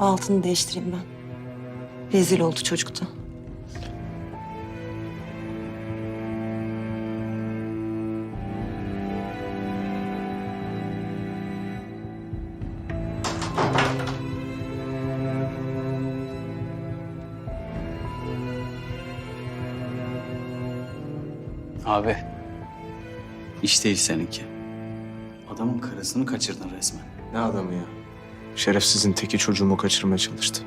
Altını değiştireyim ben. Rezil oldu çocukta. Abi. iş değil seninki. Adamın karısını kaçırdın resmen. Ne adamı ya? Şerefsizin teki çocuğumu kaçırmaya çalıştı.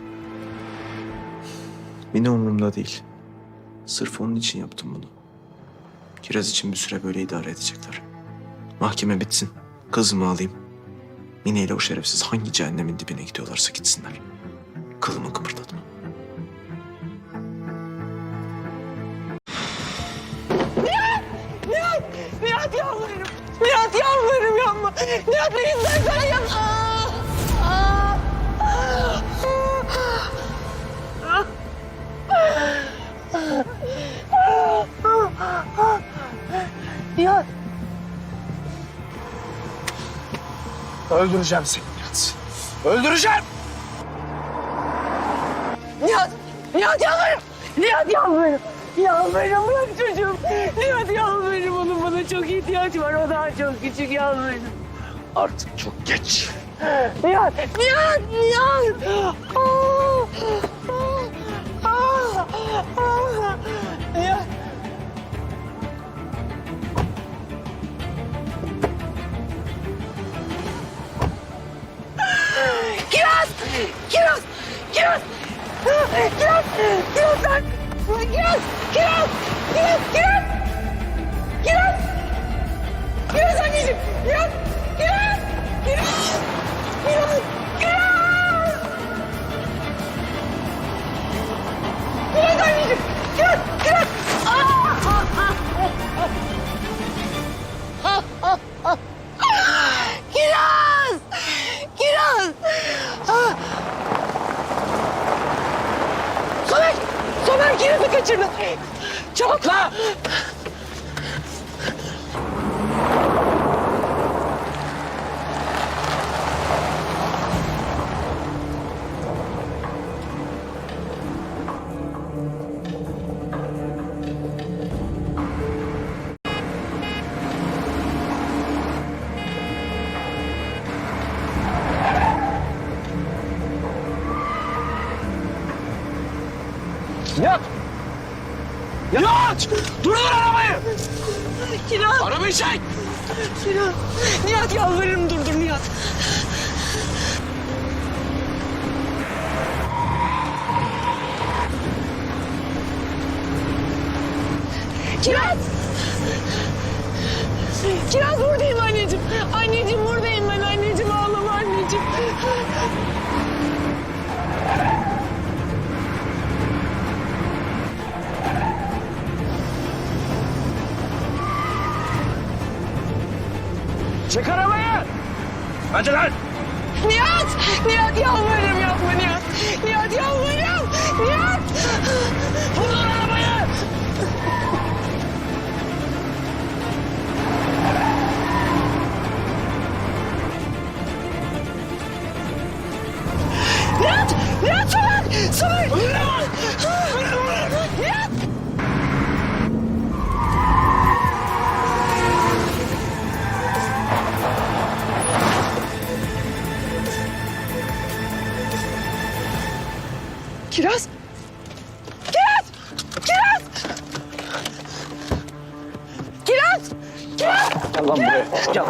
Mine umurumda değil. Sırf onun için yaptım bunu. Kiraz için bir süre böyle idare edecekler. Mahkeme bitsin. Kızımı alayım. Mine ile o şerefsiz hangi cehennemin dibine gidiyorlarsa gitsinler. Kılımı kıpırdatma. Nihat yalvarırım. Nihat yalvarırım yapma. Nihat ne istersen yap. Nihat. Öldüreceğim seni Nihat. Öldüreceğim! Nihat. Nihat yalvarırım. Nihat yalvarırım. Yalvarırım bırak çocuğum. Nihat yalvarırım onun bana çok ihtiyacı var. O daha çok küçük yalvarırım. Artık çok geç. Nihat, Nihat, Nihat. Aa, aa, aa, aa. Kiraz! Kiraz! Kiraz! Kiraz! Lan! Kiraz! Kiraz! Kiraz! Kiraz! Kiraz! Anneciğim! Kiraz! Nihat! Nihat! Durdur arabayı! Kiraz! Arabayı çek! Kiraz! Nihat yalvarırım durdur Nihat. Kiraz! Kiraz Çek arabayı! Hadi lan! Nihat! Nihat yalvarırım yapma Nihat. Nihat yalvarırım. Nihat! Kiraz! Kiraz! Kiraz! Kiraz! Kiraz! Gel lan buraya. Gel.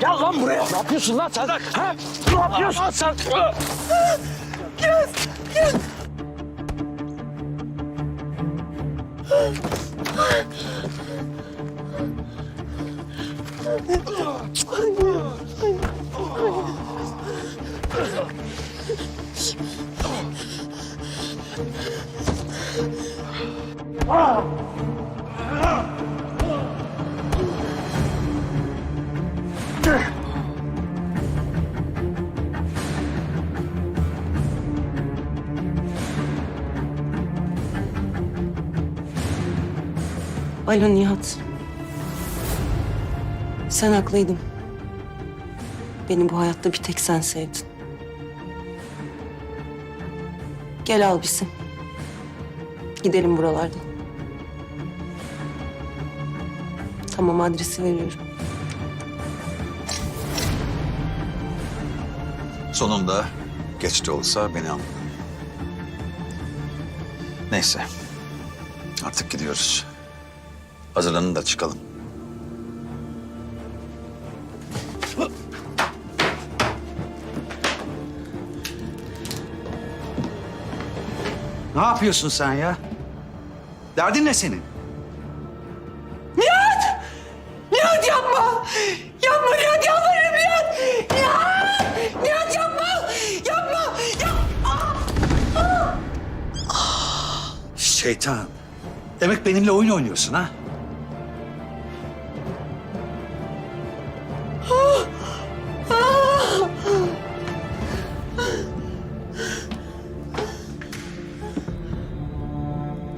Gel lan buraya. Ne yapıyorsun lan sen? Ha? Ne yapıyorsun sen? Kiraz! Kiraz! Alo Nihat. Sen haklıydın. Beni bu hayatta bir tek sen sevdin. Gel al bizi. Gidelim buralardan. Tamam adresi veriyorum. Sonunda geç de olsa beni anladın. Neyse. Artık gidiyoruz. Hazırlanın da çıkalım. Ne yapıyorsun sen ya? Derdin ne senin? Nihat! Nihat yapma! Şeytan. Demek benimle oyun oynuyorsun ha?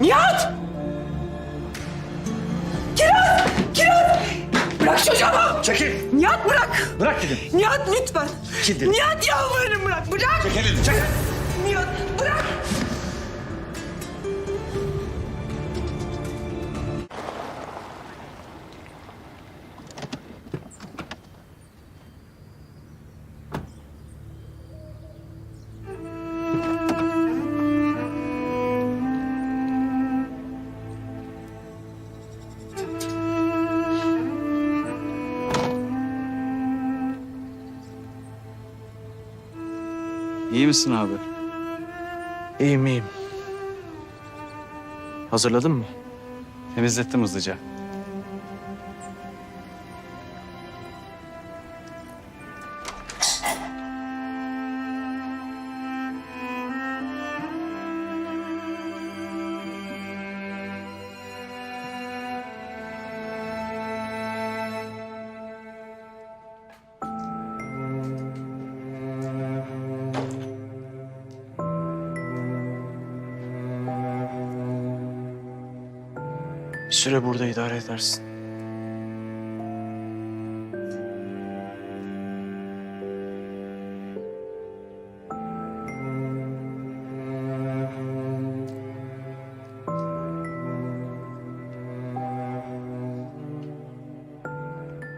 Nihat! Kiraz! Kiraz! Bırak çocuğumu! Çekil. Nihat bırak! Bırak dedim. Nihat lütfen! Çekil. Nihat yalvarırım bırak! Bırak! Çek elini çek. Nihat bırak! İyi misin abi? İyiyim iyiyim. Hazırladın mı? Temizlettim hızlıca. Bir süre burada idare edersin.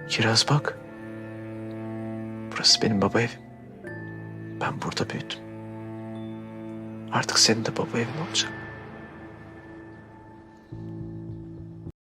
Kiraz bak. Burası benim baba evim. Ben burada büyüdüm. Artık senin de baba evin olacak.